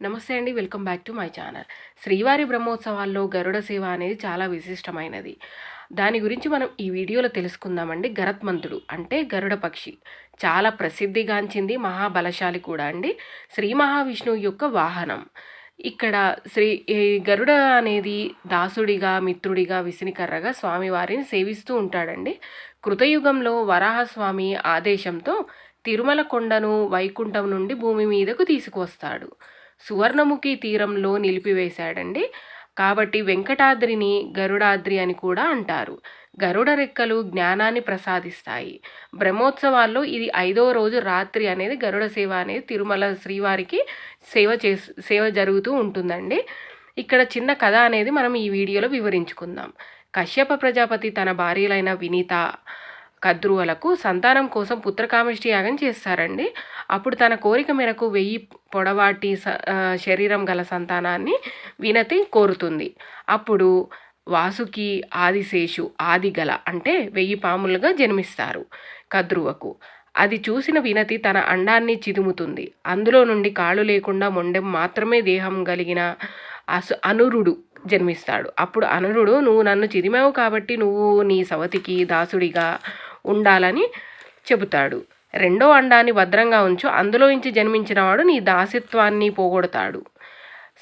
నమస్తే అండి welcome back to my channel. శ్రీవారి బ్రహ్మోత్సవాల్లో గరుడ సేవ అనేది చాలా విశిష్టమైనది. దాని గురించి మనం ఈ వీడియోలో తెలుసుకుందామండి. గరత్మంతుడు అంటే గరుడ పక్షి. చాలా ప్రసిద్ధిగాంచింది మహాబలశాలి కూడా అండి. శ్రీ మహావిష్ణువు యొక్క వాహనం. ఇక్కడ శ్రీ ఈ గరుడ అనేది దాసుడిగా మిత్రుడిగా విసినికర్రగా స్వామివారిని సేవిస్తూ ఉంటాడండి. కృతయుగంలో వరాహస్వామి ఆదేశంతో తిరుమల కొండను వైకుంఠం నుండి భూమి మీదకు తీసుకువస్తాడు. సువర్ణముఖి తీరంలో నిలిపివేశాడండి. కాబట్టి వెంకటాద్రిని గరుడాద్రి అని కూడా అంటారు. గరుడ రెక్కలు జ్ఞానాన్ని ప్రసాదిస్తాయి. బ్రహ్మోత్సవాల్లో ఇది ఐదో రోజు రాత్రి అనేది గరుడ సేవ అనేది తిరుమల శ్రీవారికి సేవ చే సేవ జరుగుతూ ఉంటుందండి. ఇక్కడ చిన్న కథ అనేది మనం ఈ వీడియోలో వివరించుకుందాం. కశ్యప ప్రజాపతి తన భార్యలైన వినీత కద్రువలకు సంతానం కోసం పుత్రకామిష్టి యాగం చేస్తారండి. అప్పుడు తన కోరిక మేరకు వెయ్యి పొడవాటి శరీరం గల సంతానాన్ని వినతి కోరుతుంది. అప్పుడు వాసుకి ఆదిశేషు ఆదిగల అంటే వెయ్యి పాములుగా జన్మిస్తారు కద్రువకు. అది చూసిన వినతి తన అండాన్ని చిదుముతుంది. అందులో నుండి కాళ్ళు లేకుండా మొండెం మాత్రమే దేహం కలిగిన అసు అనురుడు జన్మిస్తాడు. అప్పుడు అనురుడు నువ్వు నన్ను చిదిమావు కాబట్టి నువ్వు నీ సవతికి దాసుడిగా ఉండాలని చెబుతాడు. రెండో అండాన్ని భద్రంగా ఉంచు అందులో నుంచి జన్మించినవాడు నీ దాసిత్వాన్ని పోగొడతాడు.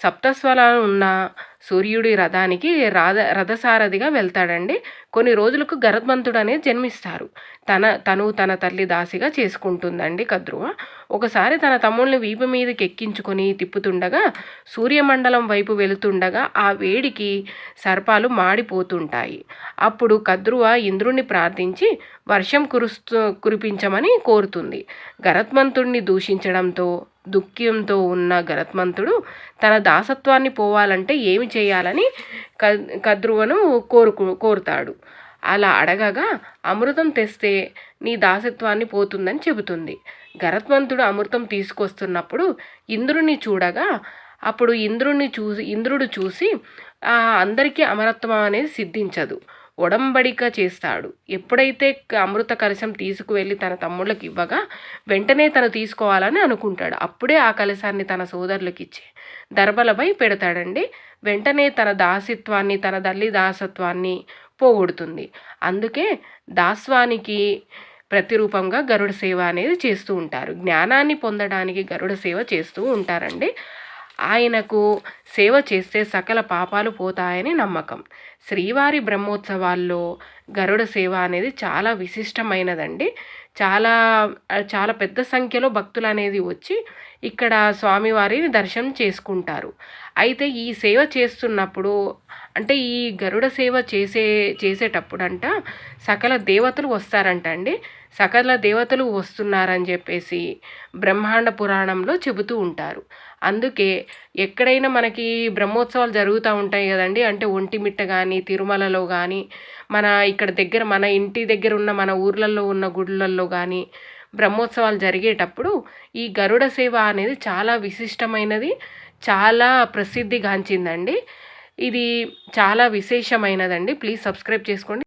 సప్తస్వరాలు ఉన్న సూర్యుడి రథానికి రాధ రథసారథిగా వెళ్తాడండి. కొన్ని రోజులకు గరద్మంతుడు అనేది జన్మిస్తారు. తన తను తన తల్లి దాసిగా చేసుకుంటుందండి కద్రువ. ఒకసారి తన తమ్ముళ్ళని వీపు మీదకి ఎక్కించుకొని తిప్పుతుండగా సూర్యమండలం వైపు వెళుతుండగా ఆ వేడికి సర్పాలు మాడిపోతుంటాయి. అప్పుడు కద్రువ ఇంద్రుణ్ణి ప్రార్థించి వర్షం కురుస్తూ కురిపించమని కోరుతుంది. గరత్మంతుణ్ణి దూషించడంతో దుఃఖ్యంతో ఉన్న గరత్మంతుడు తన దాసత్వాన్ని పోవాలంటే ఏమి చేయాలని కద్రువను కోరుకు కోరుతాడు. అలా అడగగా అమృతం తెస్తే నీ దాసత్వాన్ని పోతుందని చెబుతుంది. గరత్మంతుడు అమృతం తీసుకొస్తున్నప్పుడు ఇంద్రుని చూడగా అప్పుడు ఇంద్రుడిని చూసి ఇంద్రుడు చూసి అందరికీ అమరత్వం అనేది సిద్ధించదు. ఒడంబడిక చేస్తాడు. ఎప్పుడైతే అమృత కలశం తీసుకువెళ్ళి తన తమ్ముళ్ళకి ఇవ్వగా వెంటనే తను తీసుకోవాలని అనుకుంటాడు. అప్పుడే ఆ కలశాన్ని తన సోదరులకు ఇచ్చి దర్బలపై పెడతాడండి. వెంటనే తన దాసిత్వాన్ని తన తల్లి దాసత్వాన్ని పోగొడుతుంది. అందుకే దాస్వానికి ప్రతిరూపంగా గరుడ సేవ అనేది చేస్తూ ఉంటారు. జ్ఞానాన్ని పొందడానికి గరుడ సేవ చేస్తూ ఉంటారండి. ఆయనకు సేవ చేస్తే సకల పాపాలు పోతాయని నమ్మకం. శ్రీవారి బ్రహ్మోత్సవాల్లో గరుడ సేవ అనేది చాలా విశిష్టమైనదండి. చాలా చాలా పెద్ద సంఖ్యలో భక్తులు అనేది వచ్చి ఇక్కడ స్వామివారిని దర్శనం చేసుకుంటారు. అయితే ఈ సేవ చేస్తున్నప్పుడు అంటే ఈ గరుడ సేవ చేసే చేసేటప్పుడంట సకల దేవతలు వస్తారంట అండి. సకల దేవతలు వస్తున్నారని చెప్పేసి బ్రహ్మాండ పురాణంలో చెబుతూ ఉంటారు. అందుకే ఎక్కడైనా మనకి బ్రహ్మోత్సవాలు జరుగుతూ ఉంటాయి కదండి. అంటే ఒంటిమిట్ట కానీ తిరుమలలో కానీ మన ఇక్కడ దగ్గర మన ఇంటి దగ్గర ఉన్న మన ఊర్లలో ఉన్న గుళ్ళల్లో కానీ బ్రహ్మోత్సవాలు జరిగేటప్పుడు ఈ గరుడ సేవ అనేది చాలా విశిష్టమైనది చాలా ప్రసిద్ధిగాంచిందండి. ఇది చాలా విశేషమైనదండి. ప్లీజ్ సబ్స్క్రైబ్ చేసుకోండి.